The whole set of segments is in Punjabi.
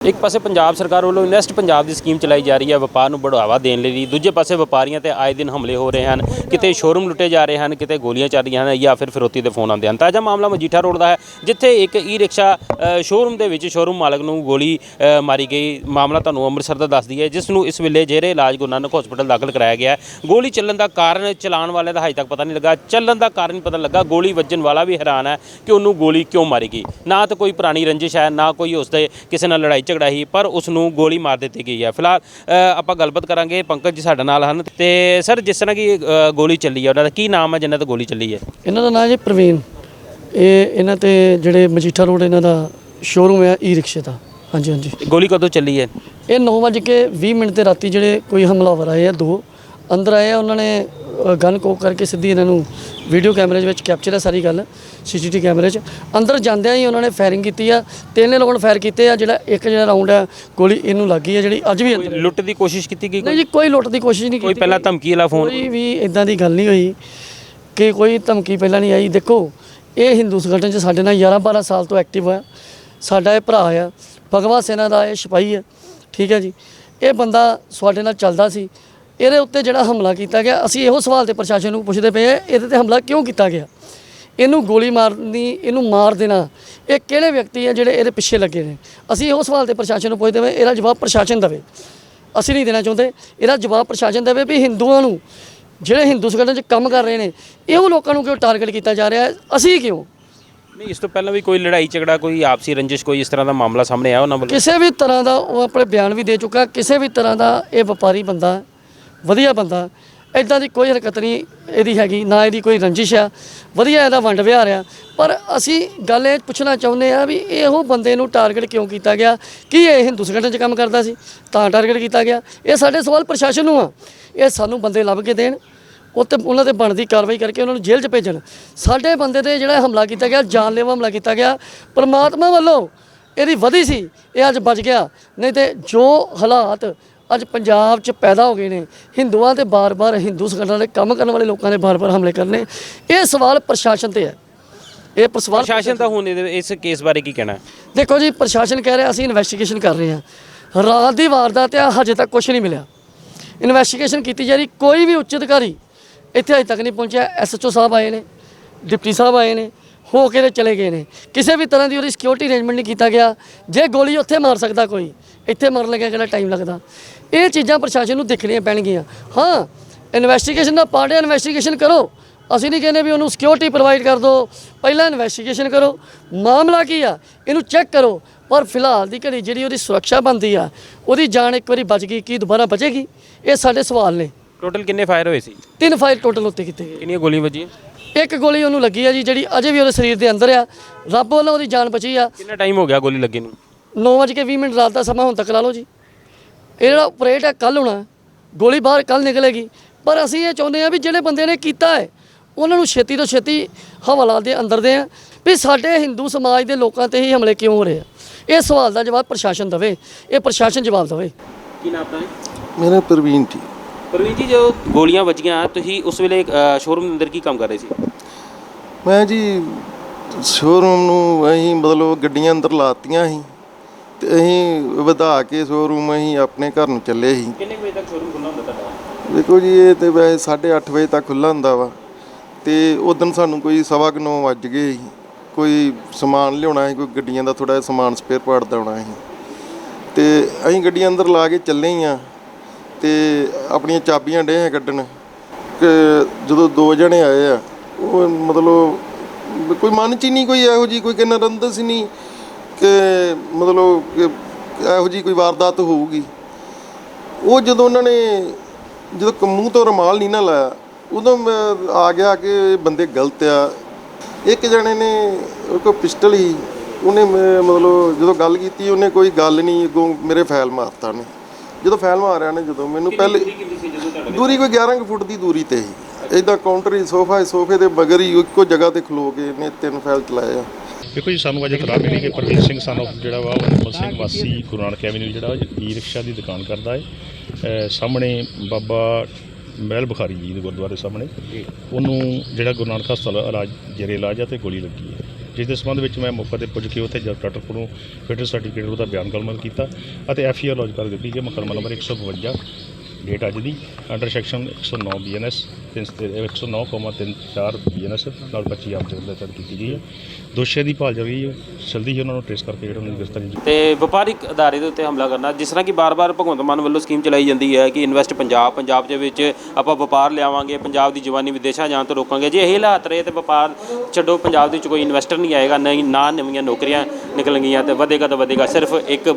ਇੱਕ ਪਾਸੇ ਪੰਜਾਬ ਸਰਕਾਰ ਵੱਲੋਂ ਇਨਵੈਸਟ ਪੰਜਾਬ ਦੀ ਸਕੀਮ ਚਲਾਈ ਜਾ ਰਹੀ ਹੈ ਵਪਾਰ ਨੂੰ ਬੜਾਵਾ ਦੇਣ ਲਈ ਦੂਜੇ ਪਾਸੇ ਵਪਾਰੀਆਂ ਤੇ ਆਏ ਦਿਨ ਹਮਲੇ ਹੋ ਰਹੇ ਹਨ। ਕਿਤੇ ਸ਼ੋਰੂਮ ਲੁੱਟੇ ਜਾ ਰਹੇ ਹਨ ਕਿਤੇ ਗੋਲੀਆਂ ਚੱਲ ਰਹੀਆਂ ਹਨ ਜਾਂ ਫਿਰ ਫਿਰੋਤੀ ਦੇ ਫੋਨ ਆਉਂਦੇ ਹਨ। ਤਾਜ਼ਾ ਮਾਮਲਾ ਮਜੀਠਾ ਰੋਡ ਦਾ ਹੈ ਜਿੱਥੇ ਇੱਕ ਈ ਰਿਕਸ਼ਾ ਅ, ਸ਼ੋਰੂਮ ਦੇ ਵਿੱਚ ਸ਼ੋਰੂਮ ਮਾਲਕ ਨੂੰ ਗੋਲੀ ਮਾਰੀ ਗਈ। ਮਾਮਲਾ ਤੁਹਾਨੂੰ ਅੰਮ੍ਰਿਤਸਰ ਦਾ ਦੱਸਦੀ ਹੈ ਜਿਸ ਨੂੰ ਇਸ ਵੇਲੇ ਜੇਰੇ ਇਲਾਜ ਗੁਰੂ ਨਾਨਕ ਹਸਪੀਟਲ ਦਾਖਲ ਕਰਾਇਆ ਗਿਆ ਹੈ। ਗੋਲੀ ਚੱਲਣ ਦਾ ਕਾਰਨ ਚਲਾਉਣ ਵਾਲੇ ਦਾ ਹਜੇ ਤੱਕ ਪਤਾ ਨਹੀਂ ਲੱਗਾ। ਚੱਲਣ ਦਾ ਕਾਰਨ ਪਤਾ ਲੱਗਾ। ਗੋਲੀ ਵੱਜਣ ਵਾਲਾ ਵੀ ਹੈਰਾਨ ਹੈ ਕਿ ਉਹਨੂੰ ਗੋਲੀ ਕਿਉਂ ਮਾਰੀ ਗਈ। ਨਾ ਤਾਂ ਕੋਈ ਪੁਰਾਣੀ ਰੰਜਿਸ਼ ਹੈ ਨਾ ਕੋਈ ਉਸਦੇ ਕਿਸੇ ਨਾਲ ਲੜਾਈ ਝਗੜਾ ਸੀ ਪਰ ਉਸ ਨੂੰ ਗੋਲੀ ਮਾਰ ਦਿੱਤੀ ਗਈ ਹੈ। ਫਿਲਹਾਲ ਅ, ਆਪਾਂ ਗੱਲਬਾਤ ਕਰਾਂਗੇ ਪੰਕਜ ਜੀ ਸਾਡੇ ਨਾਲ ਹਨ। ਤੇ ਸਰ ਜਿਸ ਤਰ੍ਹਾਂ ਕਿ ਅ, ਗੋਲੀ ਚੱਲੀ ਹੈ ਉਹਨਾਂ ਦਾ ਕੀ ਨਾਮ ਹੈ ਜਿਨ੍ਹਾਂ ਤੇ ਗੋਲੀ ਚੱਲੀ ਹੈ? ਇਹਨਾਂ ਦਾ ਨਾਮ ਜੀ ਪ੍ਰਵੀਨ। ਇਹ ਇਹਨਾਂ ਤੇ ਜਿਹੜੇ ਮਜੀਠਾ ਰੋਡ ਇਹਨਾਂ ਦਾ ਸ਼ੋਰੂਮ ਹੈ ਈ ਰਿਕਸ਼ੇ ਦਾ। ਹਾਂਜੀ ਹਾਂਜੀ। ਗੋਲੀ ਕਦੋਂ ਚੱਲੀ ਹੈ? ਇਹ 9:20 ਮਿੰਟ ਤੇ ਰਾਤੀ ਜਿਹੜੇ ਕੋਈ ਹਮਲਾਵਰ ਆਏ ਆ ਦੋ ਅੰਦਰ ਆਏ ਆ ਉਹਨਾਂ ਨੇ ਗਨ ਕੋਕ ਕਰਕੇ ਸਿੱਧੀ ਇਹਨਾਂ ਨੂੰ ਵੀਡੀਓ ਕੈਮਰੇ ਵਿੱਚ ਕੈਪਚਰ ਹੈ ਸਾਰੀ ਗੱਲ ਸੀਸੀਟੀਵੀ ਕੈਮਰੇ 'ਚ। ਅੰਦਰ ਜਾਂਦਿਆਂ ਹੀ ਉਹਨਾਂ ਨੇ ਫਾਇਰਿੰਗ ਕੀਤੀ ਆ ਤਿੰਨ ਲੋਕਾਂ ਨੇ ਫਾਇਰ ਕੀਤੇ ਆ ਜਿਹੜਾ ਇੱਕ ਜਿਹੜਾ ਰਾਉਂਡ ਹੈ ਗੋਲੀ ਇਹਨੂੰ ਲੱਗੀ ਆ ਜਿਹੜੀ ਅੱਜ ਵੀ ਅੰਦਰ। ਲੁੱਟ ਦੀ ਕੋਸ਼ਿਸ਼ ਕੀਤੀ ਗਈ ਨਹੀਂ ਜੀ ਕੋਈ? ਲੁੱਟ ਦੀ ਕੋਸ਼ਿਸ਼ ਨਹੀਂ ਕੋਈ ਕੀਤੀ। ਪਹਿਲਾਂ ਧਮਕੀ ਵਾਲਾ ਫੋਨ ਕੋਈ ਵੀ ਇਦਾਂ ਦੀ ਗੱਲ ਨਹੀਂ ਹੋਈ ਕਿ ਕੋਈ ਧਮਕੀ ਪਹਿਲਾਂ ਨਹੀਂ ਆਈ। ਦੇਖੋ ਇਹ ਹਿੰਦੂ ਸੰਗਠਨ 'ਚ ਸਾਡੇ ਨਾਲ 11 12 ਸਾਲ ਤੋਂ ਐਕਟਿਵ ਹੈ ਸਾਡਾ ਇਹ ਭਰਾ ਆ। ਭਗਵਾ ਸੈਨਾ ਦਾ ਇਹ ਸਿਪਾਹੀ ਹੈ ਠੀਕ ਹੈ ਜੀ। ਇਹ ਬੰਦਾ ਸਾਡੇ ਨਾਲ ਚੱਲਦਾ ਸੀ। ਇਹਦੇ ਉੱਤੇ ਜਿਹੜਾ ਹਮਲਾ ਕੀਤਾ ਗਿਆ ਅਸੀਂ ਇਹੋ ਸਵਾਲ ਤੇ ਪ੍ਰਸ਼ਾਸਨ ਨੂੰ ਪੁੱਛਦੇ ਪਏ ਆ ਇਹਦੇ ਤੇ ਹਮਲਾ ਕਿਉਂ ਕੀਤਾ ਗਿਆ? ਇਹਨੂੰ ਗੋਲੀ ਮਾਰਨੀ ਇਹਨੂੰ ਮਾਰ ਦੇਣਾ ਇਹ ਕਿਹੜੇ ਵਿਅਕਤੀ ਆ ਜਿਹੜੇ ਇਹਦੇ ਪਿੱਛੇ ਲੱਗੇ ਨੇ? ਅਸੀਂ ਇਹੋ ਸਵਾਲ ਤੇ ਪ੍ਰਸ਼ਾਸਨ ਨੂੰ ਪੁੱਛਦੇ ਪਏ ਇਹਦਾ ਜਵਾਬ ਪ੍ਰਸ਼ਾਸਨ ਦੇਵੇ। ਅਸੀਂ ਨਹੀਂ ਦੇਣਾ ਚਾਹੁੰਦੇ। ਇਹਦਾ ਜਵਾਬ ਪ੍ਰਸ਼ਾਸਨ ਦੇਵੇ ਵੀ ਹਿੰਦੂਆਂ ਨੂੰ ਜਿਹੜੇ ਹਿੰਦੂ ਸੰਗਠਨ 'ਚ ਕੰਮ ਕਰ ਰਹੇ ਨੇ ਇਹੋ ਲੋਕਾਂ ਨੂੰ ਕਿਉਂ ਟਾਰਗੇਟ ਕੀਤਾ ਜਾ ਰਿਹਾ ਹੈ? ਅਸੀਂ ਕਿਉਂ? ਨਹੀਂ ਇਸ ਤੋਂ ਪਹਿਲਾਂ ਵੀ ਕੋਈ ਲੜਾਈ ਝਗੜਾ ਕੋਈ ਆਪਸੀ ਰੰਜਿਸ਼ ਕੋਈ ਇਸ ਤਰ੍ਹਾਂ ਦਾ ਮਾਮਲਾ ਸਾਹਮਣੇ ਆਇਆ ਉਹਨਾਂ ਵੱਲੋਂ? ਕਿਸੇ ਵੀ ਤਰ੍ਹਾਂ ਦਾ ਉਹ ਆਪਣੇ ਬਿਆਨ ਵੀ ਦੇ ਚੁੱਕਾ ਕਿਸੇ ਵੀ ਤਰ੍ਹਾਂ ਦਾ ਇਹ ਵਪਾਰੀ ਬੰਦਾ ਵਧੀਆ ਬੰਦਾ। ਇਦਾਂ ਦੀ ਕੋਈ ਹਰਕਤ ਨਹੀਂ ਇਹਦੀ ਹੈਗੀ, ਨਾ ਇਹਦੀ ਕੋਈ ਰੰਜਿਸ਼ ਆ। ਵਧੀਆ ਇਹਦਾ ਵੰਡ ਵਿਹਾਰ ਆ। ਪਰ ਅਸੀਂ ਗੱਲ ਇਹ ਪੁੱਛਣਾ ਚਾਹੁੰਦੇ ਆ ਵੀ ਇਹੋ ਬੰਦੇ ਨੂੰ ਟਾਰਗੇਟ ਕਿਉਂ ਕੀਤਾ ਗਿਆ? ਕੀ ਇਹ ਹਿੰਦੂ ਸੰਗਠਨ 'ਚ ਕੰਮ ਕਰਦਾ ਸੀ? ਤਾਂ ਟਾਰਗੇਟ ਕੀਤਾ ਗਿਆ। ਇਹ ਸਾਡੇ ਸਵਾਲ ਪ੍ਰਸ਼ਾਸਨ ਨੂੰ ਆ। ਇਹ ਸਾਨੂੰ ਬੰਦੇ ਲੱਭ ਕੇ ਦੇਣ। ਉਹ ਉਹਨਾਂ ਤੇ ਬਣਦੀ ਕਾਰਵਾਈ ਕਰਕੇ ਉਹਨਾਂ ਨੂੰ ਜੇਲ੍ਹ 'ਚ ਭੇਜਣ। ਸਾਡੇ ਬੰਦੇ ਤੇ ਜਿਹੜਾ ਹਮਲਾ ਕੀਤਾ ਗਿਆ, ਜਾਨਲੇਵਾ ਹਮਲਾ ਕੀਤਾ ਗਿਆ, ਪਰਮਾਤਮਾ ਵੱਲੋਂ ਇਹਦੀ ਵਧੀ ਸੀ। ਇਹ ਅੱਜ ਬਚ ਗਿਆ। ਨਹੀਂ ਤੇ ਜੋ ਹਾਲਾਤ ਅੱਜ ਪੰਜਾਬ 'ਚ ਪੈਦਾ ਹੋ ਗਏ ਨੇ। ਹਿੰਦੂਆਂ ਤੇ ਬਾਰ-ਬਾਰ ਹਿੰਦੂ ਸੰਗਠਨਾਂ ਦੇ ਕੰਮ ਕਰਨ ਵਾਲੇ ਲੋਕਾਂ ਦੇ ਬਾਰ-ਬਾਰ ਹਮਲੇ ਕਰਨੇ। ਇਹ ਸਵਾਲ ਪ੍ਰਸ਼ਾਸਨ ਤੇ ਹੈ। ਇਹ ਸਵਾਲ ਪ੍ਰਸ਼ਾਸਨ ਦਾ ਹੁਣ ਇਹਦੇ- ਇਸ ਕੇਸ ਬਾਰੇ ਕੀ ਕਹਿਣਾ? ਹੈ ਦੇਖੋ ਜੀ ਪ੍ਰਸ਼ਾਸਨ ਕਹਿ ਰਿਹਾ ਅਸੀਂ ਇਨਵੈਸਟੀਗੇਸ਼ਨ ਕਰ ਰਹੇ ਹਾਂ। ਰਾਤ ਦੀ ਵਾਰਦਾਤ ਆ ਹਜੇ ਤੱਕ ਕੁਝ ਨਹੀਂ ਮਿਲਿਆ। ਇਨਵੈਸਟੀਗੇਸ਼ਨ ਕੀਤੀ ਜਾ ਰਹੀ ਕੋਈ ਵੀ ਉੱਚ ਅਧਿਕਾਰੀ ਇੱਥੇ ਅਜੇ ਤੱਕ ਨਹੀਂ ਪਹੁੰਚਿਆ। ਐਸਐਚਓ ਸਾਹਿਬ ਆਏ ਨੇ ਡਿਪਟੀ ਸਾਹਿਬ ਆਏ ਨੇ ਹੋ ਕੇ ਤੇ ਚਲੇ ਗਏ ਨੇ। ਕਿਸੇ ਵੀ ਤਰ੍ਹਾਂ ਦੀ ਉਹਦੀ ਸਿਕਿਉਰਿਟੀ ਅਰੇਂਜਮੈਂਟ ਨਹੀਂ ਕੀਤਾ ਗਿਆ। ਜੇ ਗੋਲੀ ਉੱਥੇ ਮਾਰ ਸਕਦਾ ਕੋਈ ਇੱਥੇ ਮਰਨ ਲੱਗਿਆ ਕਿਹੜਾ ਟਾਈਮ ਲੱਗਦਾ? ਇਹ ਚੀਜ਼ਾਂ ਪ੍ਰਸ਼ਾਸਨ ਨੂੰ ਦੇਖਣੀਆਂ ਪੈਣਗੀਆਂ। ਹਾਂ ਇਨਵੈਸਟੀਗੇਸ਼ਨ ਦਾ ਪਾਰਟ ਹੈ ਇਨਵੈਸਟੀਗੇਸ਼ਨ ਕਰੋ। ਅਸੀਂ ਨਹੀਂ ਕਹਿੰਦੇ ਵੀ ਉਹਨੂੰ ਸਿਕਿਉਰਿਟੀ ਪ੍ਰੋਵਾਈਡ ਕਰ ਦਿਓ ਪਹਿਲਾਂ ਇਨਵੈਸਟੀਗੇਸ਼ਨ ਕਰੋ। ਮਾਮਲਾ ਕੀ ਆ? ਇਹਨੂੰ ਚੈੱਕ ਕਰੋ। ਪਰ ਫਿਲਹਾਲ ਦੀ ਘੜੀ ਜਿਹੜੀ ਉਹਦੀ ਸੁਰੱਖਿਆ ਬੰਦੀ ਆ ਉਹਦੀ ਜਾਨ ਇੱਕ ਵਾਰੀ ਬਚ ਗਈ ਕੀ ਦੁਬਾਰਾ ਬਚੇਗੀ? ਇਹ ਸਾਡੇ ਸਵਾਲ ਨੇ। ਟੋਟਲ ਕਿੰਨੇ ਫਾਇਰ ਹੋਏ ਸੀ? ਤਿੰਨ ਫਾਇਰ ਟੋਟਲ ਉੱਤੇ ਕੀਤੇ ਗਏ। ਕਿੰਨੀਆਂ ਗੋਲੀਆਂ ਵੱਜੀਆਂ? ਇੱਕ ਗੋਲੀ ਉਹਨੂੰ ਲੱਗੀ ਆ ਜੀ ਜਿਹੜੀ ਅਜੇ ਵੀ ਉਹਦੇ ਸਰੀਰ ਦੇ ਅੰਦਰ ਆ। ਰੱਬ ਵੱਲੋਂ ਉਹਦੀ ਜਾਨ ਬਚੀ ਆ। ਕਿੰਨਾ ਟਾਈਮ ਹੋ ਗਿਆ ਗੋਲੀ ਲੱਗੇ ਨੂੰ? 9:20 ਮਿੰਟ ਰਾਤ ਦਾ ਸਮਾਂ ਹੁਣ ਤੱਕ ਲਾ ਲਓ ਜੀ। ਇਹ ਜਿਹੜਾ ਆਪਰੇਟ ਹੈ ਕੱਲ ਹੋਣਾ। ਗੋਲੀ ਬਾਹਰ ਕੱਲ ਨਿਕਲੇਗੀ। ਪਰ ਅਸੀਂ ਇਹ ਚਾਹੁੰਦੇ ਆ ਵੀ ਜਿਹੜੇ ਬੰਦੇ ਨੇ ਕੀਤਾ ਹੈ ਉਹਨਾਂ ਨੂੰ ਛੇਤੀ ਤੋਂ ਛੇਤੀ ਹਵਾਲਾ ਦੇ ਅੰਦਰ ਦੇ ਆ ਵੀ ਸਾਡੇ ਹਿੰਦੂ ਸਮਾਜ ਦੇ ਲੋਕਾਂ ਤੇ ਹੀ ਹਮਲੇ ਕਿਉਂ ਹੋ ਰਹੇ ਆ। ਇਹ ਸਵਾਲ ਦਾ ਜਵਾਬ ਪ੍ਰਸ਼ਾਸਨ ਦੇਵੇ ਇਹ ਪ੍ਰਸ਼ਾਸਨ ਜਵਾਬ ਦੇਵੇ। ਕੀ ਨਾਮ ਆਪਣਾ ਮੇਰਾ ਪ੍ਰਵੀਨ ਜੀ। ਪ੍ਰਵੀਨ ਜੀ ਜੋ ਗੋਲੀਆਂ ਵੱਜੀਆਂ ਤੁਸੀਂ ਉਸ ਵੇਲੇ ਸ਼ੋਰੂਮ ਦੇ ਅੰਦਰ ਕੀ ਕੰਮ ਕਰ ਰਹੇ ਸੀ? ਮੈਂ ਜੀ ਸ਼ੋਰੂਮ ਨੂੰ ਅਸੀਂ ਮਤਲਬ ਗੱਡੀਆਂ ਅੰਦਰ ਲਾਤੀਆਂ ਸੀ। ਤੇ ਅਸੀਂ ਵਧਾ ਕੇ ਸ਼ੋਰੂਮ ਅਸੀਂ ਆਪਣੇ ਘਰ ਨੂੰ ਚੱਲੇ ਸੀ। ਕਿੰਨੇ ਵਜੇ ਤੱਕ ਸ਼ੋਰੂਮ ਖੁੱਲ੍ਹਾ ਹੁੰਦਾ ਤੁਹਾਡਾ? ਦੇਖੋ ਜੀ ਇਹ ਤੇ ਵੈਸੇ 8:30 ਵਜੇ ਤੱਕ ਖੁੱਲ੍ਹਾ ਹੁੰਦਾ ਵਾ। ਤੇ ਉਦੋਂ ਸਾਨੂੰ ਕੋਈ ਸਵਾ ਕੁ ਨੌ ਵੱਜ ਗਏ ਸੀ। ਕੋਈ ਸਮਾਨ ਲਿਆਉਣਾ ਸੀ ਕੋਈ ਗੱਡੀਆਂ ਦਾ ਥੋੜਾ ਸਮਾਨ ਸਪੇਅਰ ਪਾਰਟ ਦਾ ਆਉਣਾ ਸੀ। ਤੇ ਅਸੀਂ ਗੱਡੀਆਂ ਅੰਦਰ ਲਾ ਕੇ ਚੱਲੇ ਹੀ ਆ। ਤੇ ਆਪਣੀਆਂ ਚਾਬੀਆਂ ਡੇ ਆ ਕੱਢਣ। ਕਿ ਜਦੋਂ ਦੋ ਜਣੇ ਆਏ ਆ ਉਹ ਮਤਲਬ ਕੋਈ ਮਨ ਚ ਹੀ ਨਹੀਂ ਕੋਈ ਇਹੋ ਜੀ ਕੋਈ ਕਿੰਨਾ ਰੰਦਸ ਹੀ ਨਹੀਂ। ਕਿ ਮਤਲਬ ਕਿ ਇਹੋ ਜੀ ਕੋਈ ਵਾਰਦਾਤ ਹੋਊਗੀ। ਉਹ ਜਦੋਂ ਉਹਨਾਂ ਨੇ ਜਦੋਂ ਕ- ਮੂੰਹ ਤੋਂ ਰੁਮਾਲ ਨਹੀਂ ਨਾ ਲਾਇਆ ਉਦੋਂ ਆ ਗਿਆ ਕਿ ਇਹ ਬੰਦੇ ਗਲਤ ਆ। ਇੱਕ ਜਣੇ ਨੇ ਉਹ ਕੋ ਪਿਸਟਲ ਹੀ ਉਹਨੇ ਮਤਲਬ ਜਦੋਂ ਗੱਲ ਕੀਤੀ ਉਹਨੇ ਕੋਈ ਗੱਲ ਨਹੀਂ ਅੱਗੋਂ ਮੇਰੇ ਫੈਲ ਮਾਰਤਾ ਨੇ ਜਦੋਂ ਫੈਲ ਮਾਰਿਆ ਨੇ ਜਦੋਂ ਮੈਨੂੰ ਪਹਿਲੇ ਦੂਰੀ ਕੋਈ 11 ਕੁ ਫੁੱਟ ਦੀ ਦੂਰੀ ਤੇ ਹੀ ਇਦਾਂ ਕਾਊਂਟਰ ਹੀ ਸੋਫਾ ਹੀ ਸੋਫੇ ਦੇ ਬਗਰ ਹੀ ਇੱਕੋ ਜਗ੍ਹਾ ਤੇ ਖਲੋ ਕੇ ਨੇ ਤਿੰਨ ਫੈਲ ਚਲਾਏ ਆ। ਦੇਖੋ ਜੀ, ਸਾਨੂੰ ਅੱਜ ਇਤਲਾਹ ਮਿਲੀ ਕਿ ਪ੍ਰਵੀਰ ਸਿੰਘ ਸਾਨੂੰ ਜਿਹੜਾ ਵਾ, ਉਹ ਨਿਰਮਲ ਸਿੰਘ ਵਾਸੀ ਗੁਰੂ ਨਾਨਕ ਐਵਨਿਊ ਜਿਹੜਾ ਈ ਰਿਕਸ਼ਾ ਦੀ ਦੁਕਾਨ ਕਰਦਾ ਹੈ ਸਾਹਮਣੇ ਬਾਬਾ ਮਹਿਲ ਬੁਖਾਰੀ ਜੀ ਦੇ ਗੁਰਦੁਆਰੇ ਸਾਹਮਣੇ। ਉਹਨੂੰ ਜਿਹੜਾ ਗੁਰੂ ਨਾਨਕ ਹਸਪਤਾਲ ਇਲਾਜ, ਜੇਰੇ ਇਲਾਜ ਆ ਤੇ ਗੋਲੀ ਲੱਗੀ ਹੈ ਜਿਸ ਦੇ ਸੰਬੰਧ ਵਿੱਚ ਮੈਂ ਮੌਕੇ ਤੇ ਪੁੱਜ ਕੇ ਉੱਥੇ ਜਦ ਡਾਕਟਰ ਕੋਲੋਂ ਫਿਟਨੈਸ ਸਰਟੀਫਿਕੇਟ ਉਹਦਾ ਬਿਆਨ ਕਲਮਲ ਕੀਤਾ ਅਤੇ ਐਫ ਆਰ ਲੌਜ ਕਰ ਦਿੱਤੀ ਕਿ ਮੁਕੱਦਮਾ ਨੰਬਰ 152 ਡੇਟ ਅੱਜ ਦੀ ਅੰਡਰ ਸੈਕਸ਼ਨ 109 ਬੀਐਨਐਸ 109,34 ਬੀਐਨਐਸ ਨਾਲ 25 ਆਪ ਦੇ ਦਰਜ ਕੀਤੀ ਗਈ ਹੈ। ਦੋਸ਼ੀਆਂ ਦੀ ਭਾਲ ਜਾਰੀ ਹੈ ਜਲਦੀ ਹੀ ਉਹਨਾਂ ਨੂੰ ਟ੍ਰੇਸ ਕਰਕੇ ਜਿਹੜਾ ਉਹਨਾਂ ਨੂੰ ਗ੍ਰਿਫਤਾਰੀ ਤੇ ਵਪਾਰਿਕ ਅਦਾਰੇ ਦੇ ਉੱਤੇ ਹਮਲਾ ਕਰਨਾ ਜਿਸ ਤਰ੍ਹਾਂ ਕਿ ਬਾਰ-ਬਾਰ ਭਗਵੰਤ ਮਾਨ ਵੱਲੋਂ ਸਕੀਮ ਚਲਾਈ ਜਾਂਦੀ ਹੈ ਕਿ ਇਨਵੈਸਟ ਪੰਜਾਬ ਪੰਜਾਬ ਦੇ ਵਿੱਚ ਆਪਾਂ ਵਪਾਰ ਲਿਆਵਾਂਗੇ ਪੰਜਾਬ ਦੀ ਜਵਾਨੀ ਵਿਦੇਸ਼ਾਂ ਜਾਣ ਤੋਂ ਰੋਕਾਂਗੇ। ਜੇ ਇਹ ਹਾਲਾਤ ਰਹੇ ਤੇ ਵਪਾਰ ਛੱਡੋ ਪੰਜਾਬ ਦੇ ਵਿੱਚ ਕੋਈ ਇਨਵੈਸਟਰ ਨਹੀਂ ਆਏਗਾ ਨਹੀਂ ਨਾ ਨਵੀਆਂ ਨੌਕਰੀਆਂ ਨਿਕਲਣਗੀਆਂ ਤੇ ਵਧੇਗਾ ਤਾਂ ਵਧੇਗਾ। ਸਿਰਫ ਇੱਕ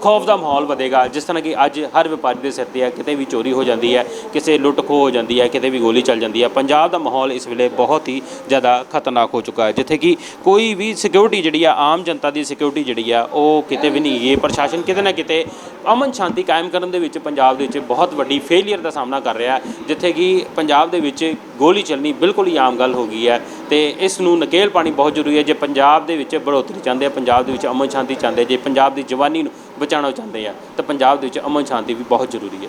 ਖੌਫ ਦਾ ਮਾਹੌਲ ਵਧੇਗਾ, ਜਿਸ ਤਰ੍ਹਾਂ ਕਿ ਅੱਜ ਹਰ ਵਪਾਰੀ ਦੇ ਸਿਰ ਤੇ ਹੈ, ਕਿਤੇ ਵੀ ਚੋਰੀ ਹੋ ਜਾਂਦੀ ਹੈ, ਕਿਸੇ ਲੁੱਟ ਖੋਹ ਹੋ ਜਾਂਦੀ ਹੈ, ਕਿਤੇ ਵੀ ਗੋਲੀ ਚੱਲ ਜਾਂਦੀ ਹੈ, ਪੰਜਾਬ ਦਾ ਮਾਹੌਲ ਇਸ ਵੇਲੇ ਬਹੁਤ ਹੀ ਜ਼ਿਆਦਾ ਖਤਰਨਾਕ ਹੋ ਚੁੱਕਾ ਹੈ, ਜਿੱਥੇ ਕਿ ਕੋਈ ਵੀ ਸਿਕਿਉਰਿਟੀ ਜਿਹੜੀ ਆ, ਆਮ ਜਨਤਾ ਦੀ ਸਿਕਿਉਰਿਟੀ ਜਿਹੜੀ ਆ, ਉਹ ਕਿਤੇ ਵੀ ਨਹੀਂ ਇਹ ਪ੍ਰਸ਼ਾਸਨ ਕਿਤੇ ਨਾ ਕਿਤੇ ਅਮਨ ਸ਼ਾਂਤੀ ਕਾਇਮ ਕਰਨ ਦੇ ਵਿੱਚ ਪੰਜਾਬ ਦੇ ਵਿੱਚ ਬਹੁਤ ਵੱਡੀ ਫੇਲਿਅਰ ਦਾ ਸਾਹਮਣਾ ਕਰ ਰਿਹਾ ਹੈ, ਜਿੱਥੇ ਕਿ ਪੰਜਾਬ ਦੇ ਵਿੱਚ ਗੋਲੀ ਚੱਲਣੀ ਬਿਲਕੁਲ ਹੀ ਆਮ ਗੱਲ ਹੋ ਗਈ ਹੈ ਤੇ ਇਸ ਨੂੰ ਨਕੇਲ ਪਾਣੀ ਬਹੁਤ ਜ਼ਰੂਰੀ ਹੈ। ਜੇ ਪੰਜਾਬ ਦੇ ਵਿੱਚ ਬੜੋਤਰੀ ਚਾਹੁੰਦੇ ਆ, ਪੰਜਾਬ ਦੇ ਵਿੱਚ ਅਮਨ ਸ਼ਾਂਤੀ ਚਾਹੁੰਦੇ ਜੇ ਪੰਜਾਬ ਦੀ ਜਵਾਨੀ ਨੂੰ ਬਚਾਉਣਾ ਚਾਹੁੰਦੇ ਆ ਤਾਂ ਪੰਜਾਬ ਦੇ ਵਿੱਚ ਅਮਨ ਸ਼ਾਂਤੀ ਵੀ ਬਹੁਤ ਜ਼ਰੂਰੀ ਹੈ।